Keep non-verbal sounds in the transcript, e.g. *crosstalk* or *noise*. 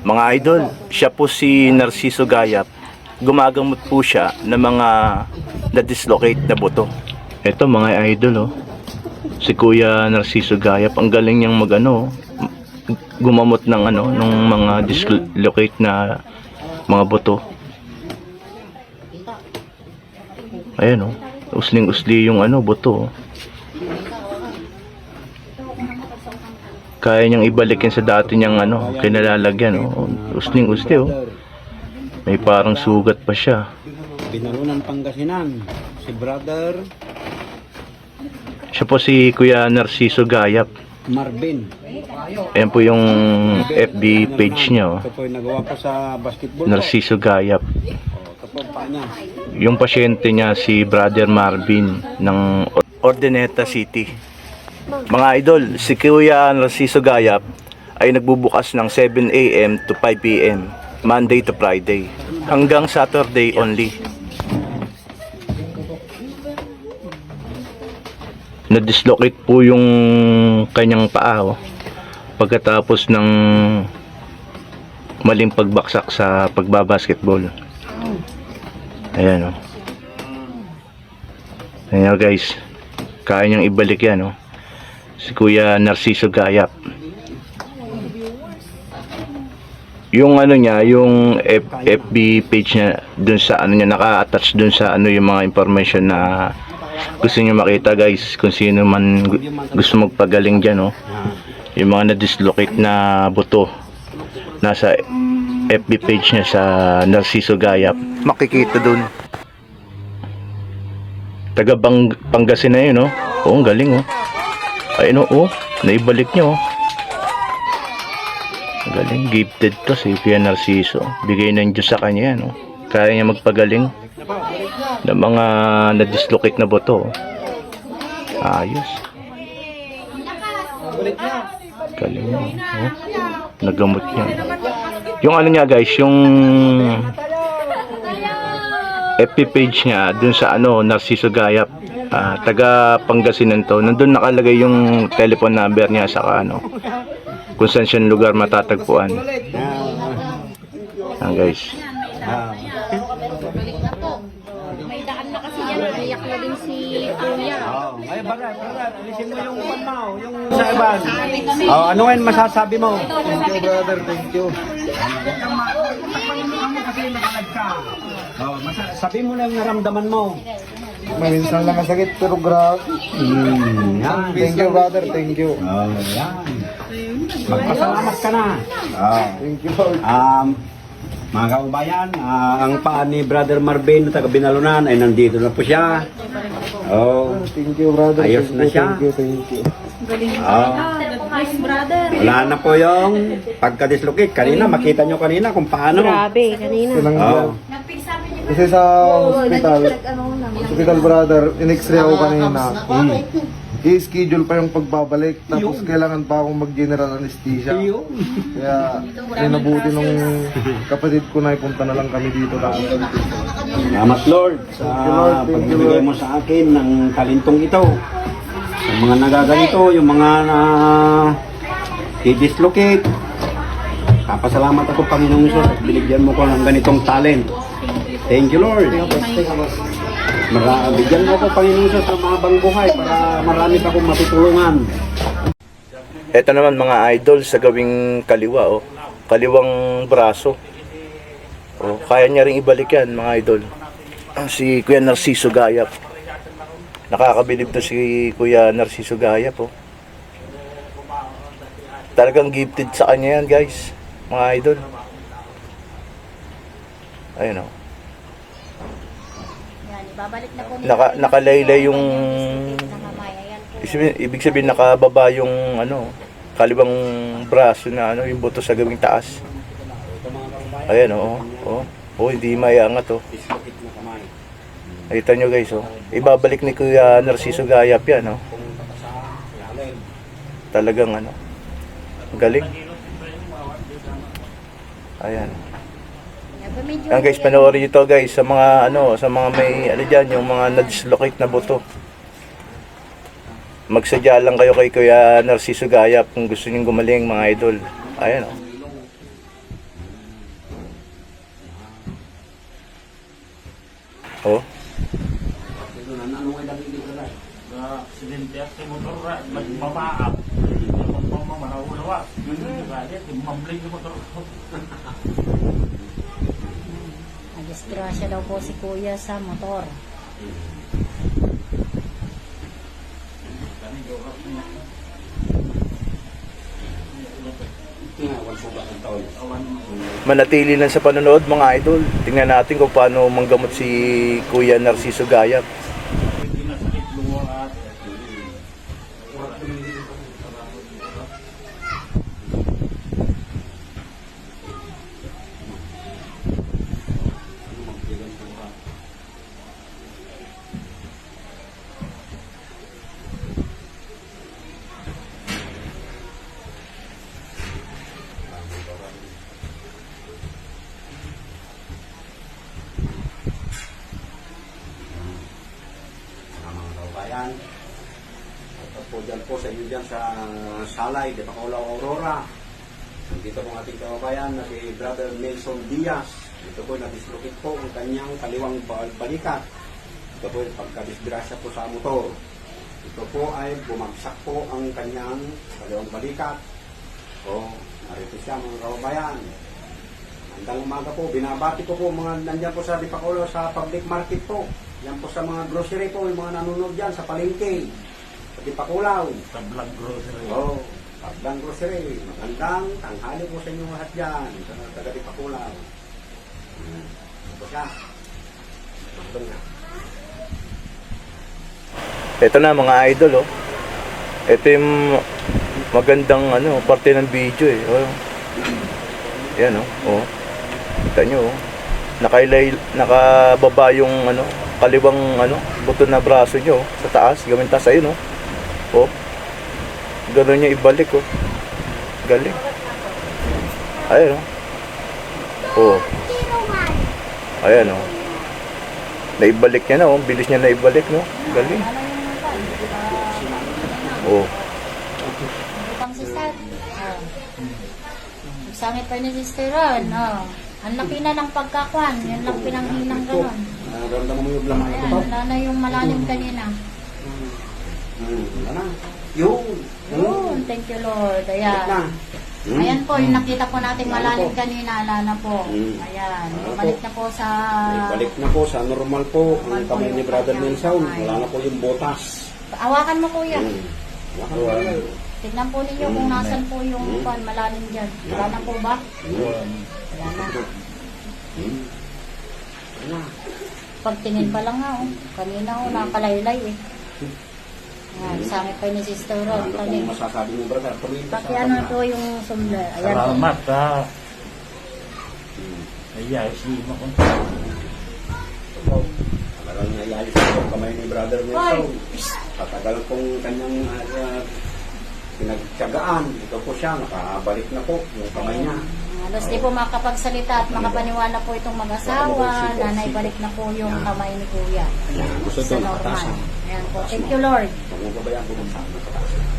Mga idol, siya po si Narciso Gayap. Gumagamot po siya ng mga na-dislocate na buto. Ito mga idol oh. Si Kuya Narciso Gayap, ang galing niyang magano gumamot ng ano ng mga dislocate na mga buto. Ayan oh. Usling-usli yung ano buto. oh. Kaya niyang ibalik yan sa dati niyang ano, kinalalagyan oh. Usling-usli oh. May parang sugat pa siya. Binalunan Pangasinan. Si brother Siya po si Kuya Narciso Gayap. Marvin. Ayan po yung FB page niya oh. Ito po yung nagawa ko sa basketball. Narciso Gayap. Oh, ito po niya. Yung pasyente niya si Brother Marvin ng Ordaneta City. Mga idol, si Kuya Narciso Gayap ay nagbubukas ng 7 a.m. to 5 p.m. Monday to Friday hanggang Saturday only. Na-dislocate po yung kanyang paa oh, pagkatapos ng maling pagbaksak sa pagbabasketball. Ayan o. Ayan guys. Kaya niyang ibalik yan o. Si Kuya Narciso Gayap. Yung ano niya, yung F- FB page niya dun sa ano niya naka-attach dun sa ano yung mga information na gusto niyo makita guys kung sino man gu- gusto magpagaling diyan oh. Ah, Yung mga na-dislocate na buto nasa FB page niya sa Narciso Gayap. Makikita dun. Taga Bang Pangasinan yun, oh. Oo, galing, oh. Ayun, oh, oh. Naibalik niya, oh. Ang galing. Gifted to si Kuya Narciso. Bigay ng Diyos sa kanya yan, oh. Kaya niya magpagaling ng mga na-dislocate na buto, oh. Ayos. Galing niya, oh. Nagamot niya. Yung ano niya guys, yung FB page niya dun sa ano Narciso Gayap ah, taga Pangasinan to. Nandun nakalagay yung telephone number niya sa ano kung saan siyang lugar matatagpuan. Ah, guys ah, May daan na kasi yan. Naiyak na din si Kuya. oh. Ay, brother, brother, alisin mo yung pan mo, yung sa iban. Oh, ano ngayon masasabi mo? Thank you, brother. Thank you. Oh, sabi mo lang naramdaman mo. Minsan lang masakit, pero grabe. Hmm, yan. Thank you, brother. Thank you. Oh, yan. Magpasalamat ka na. Oh. Thank you, Lord. Um, mga kaubayan, ah, ang paa ni Brother Marvin na taga Binalunan ay nandito na po siya. Oh, Thank you, brother. Ayos thank na you, siya. Thank you, thank you. oh. Nice brother. Wala na po yung pagka-dislocate. Kanina, makita nyo kanina kung paano. Grabe, kanina. Silang Oh. Kasi sa hospital, hospital, brother, in-x-ray ako kanina. Hmm. I-schedule pa yung pagbabalik, tapos kailangan pa akong mag-general anesthesia. Ayun. Kaya, ay nabuti nung kapatid ko na ipunta na lang kami dito. Tapos, Salamat Lord sa you, Lord. Thank you, Lord. mo sa akin ng talentong ito. Sa mga nagaganito, yung mga na i-dislocate. Kapasalamat ako Panginoong Isus at binigyan mo ko ng ganitong talent. Thank you Lord. Mara, bigyan mo ko Panginoong Isus ng mahabang buhay para marami pa akong matutulungan. Ito naman mga idol sa gawing kaliwa oh. Kaliwang braso. Oh, kaya niya ring ibalik yan mga idol. Ah, Si Kuya Narciso Gayap. Nakakabilib to si Kuya Narciso Gayap oh. Talagang gifted sa kanya yan guys. Mga idol. Ayun oh. Yan, ibabalik na po nila. Naka, nakalaylay yung. Ibig sabihin, ibig sabihin nakababa yung ano, kalibang braso na ano, yung buto sa gawing taas. Ayan oo. Oh, oh. hindi mayangat oh. Nakita nyo guys oh. Ibabalik ni Kuya Narciso Gayap yan oh. Talagang ano. Galing. Ayan. Yan guys, ano panoorin nyo to guys sa mga ano, sa mga may ano diyan, yung mga na-dislocate na buto. Magsadya lang kayo kay Kuya Narciso Gaya kung gusto niyo gumaling mga idol. Ayan oh. Oh. *laughs* Ito na, ay dami dito na? na aksidente at sa motor ra magmamaap magmamanaulawa kaya timambling yung motor ko Nag-disgrasya daw po si kuya sa motor. Manatili lang sa panonood mga idol. Tingnan natin kung paano manggamot si Kuya Narciso Gayap. Po po sa inyo dyan sa Salay, de Pacaulaw, Aurora. Nandito po ang ating kababayan na si Brother Nelson Diaz. Ito po nadislocate po ang kanyang kaliwang bal- balikat. Ito po yung pagkadisgrasya po sa motor. Ito po ay bumagsak po ang kanyang kaliwang balikat. O, narito siya mga kababayan. Hanggang umaga po, binabati ko po mga nandyan po sa Dipakolo sa public market po. Yan po sa mga grocery po, yung mga nanonood dyan sa palengke. Sa Dipakulaw. sa vlog grocery Oo, oh, Pagdang grocery. Magandang tanghali po sa inyo lahat dyan. Taga Dipakulaw. Hmm. Ito siya. Ito nga. Ito na mga idol oh. Ito yung magandang ano, parte ng video eh. Oh. Yan oh. oh. Kita nyo oh. Nakailay, nakababa yung ano, kaliwang ano, buto na braso nyo oh, sa taas, gamit taas ayun oh. Oh. Ganun niya ibalik oh. Galing. Ayun oh. Oh. Ayan oh. Naibalik niya na oh. Bilis niya naibalik no. Galing. Oh. Pang sister. Oh. Samit pa ni sister Ron. Oh. Ang laki na ng pagkakwan. Yun lang pinanghinang Ito. ganon. Nararamdaman mo yung lamang ito Ayan, to? wala na yung malalim kanina. Hmm. Wala na. Yun. Yun, thank you Lord. Wait na. Ayan. Hmm. Ayan po, yung nakita po natin Wala malalim po. kanina, ala na po. Mm. Ayan, balik po. na po sa... Balik na po sa normal po Normal ang kamay ni Brother Nelson. Wala na po yung botas. Awakan mo kuya. Hmm. Wala ka na. Tignan po ninyo kung Mm. nasan po yung Mm. pan malalim dyan. Wala na po ba? Hmm. Wala na. Hmm. Wala. Pagtingin pa lang nga, oh. Kanina, oh, nakakalaylay eh. Ayan, sangit pa ni Sister Ron. Ano pong masasabi mo, brother? Ka sa paki ano kanya. po yung sumble. Ayan salamat sa Hmm. iya si makon Talagang naialis ko ang kamay ni Brother Hoy! Nelson. Patagal kong kanyang uh, pinagtyagaan. Ito po siya, nakabalik na po yung kamay niya. Halos di po makapagsalita at makapaniwala po itong mag-asawa. Nanay, balik na po yung kamay ni Kuya. Gusto Sa ito, normal. nakatasan. Ayan po. Thank you, Lord. Huwag mo ba ba yan bumagsak? Nakatasan. Ayan po.